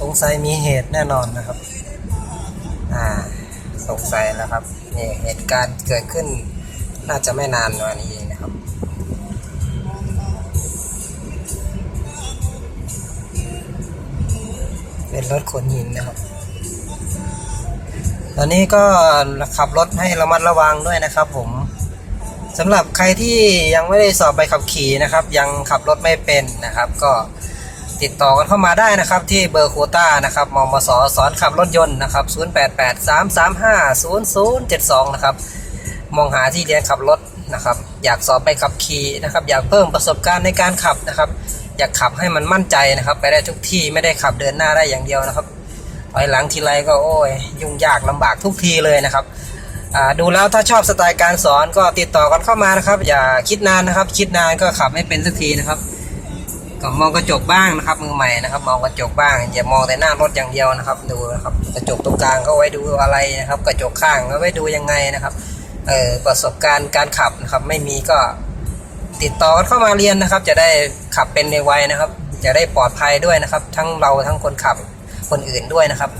สงสัยมีเหตุแน่นอนนะครับ อ่า สงสัยแล้วครับนี่เหตุการณ์เกิดขึ้น น่าจะไม่นานว่านี้เองนะครับ เป็นรถขนหินนะครับ ตอนนี้ก็ขับรถให้ระมัดระวังด้วยนะครับผมสำหรับใครที่ยังไม่ได้สอบใบขับขี่นะครับ ยังขับรถไม่เป็นนะครับ ก็ ติดต่อกันเข้ามาได้นะครับที่เบอร์โคต้านะครับมมสสอนขับรถยนต์นะครับ 0883350072 นะครับ มองหาที่เรียนขับรถนะครับ อยากสอบใบขับขี่นะครับ อยากเพิ่มประสบการณ์ในการขับนะครับ อยากขับให้มันมั่นใจนะครับ ไปได้ทุกที่ไม่ได้ขับเดินหน้าได้อย่างเดียวนะครับถอยหลังทีไรก็โอ้ย ยุ่งยากลำบากทุกทีเลยนะครับดูแล้วถ้าชอบสไตล์การสอนก็ติดต่อกันเข้ามานะครับ อย่าคิดนานนะครับ คิดนานก็ขับไม่เป็นสักทีนะครับ ก็มองกระจกบ้างนะครับมือใหม่นะครับ มองกระจกบ้างอย่ามองแต่หน้ารถอย่างเดียวนะครับ ดูนะครับกระจกตรงกลางก็ไว้ดูอะไรนะครับ กระจกข้างก็ไว้ดูยังไงนะครับเออประสบการณ์การขับนะครับ ไม่มีก็ติดต่อกันเข้ามาเรียนนะครับ จะได้ขับเป็นในวัยนะครับ จะได้ปลอดภัยด้วยนะครับ ทั้งเราทั้งคนขับคนอื่นด้วยนะครับ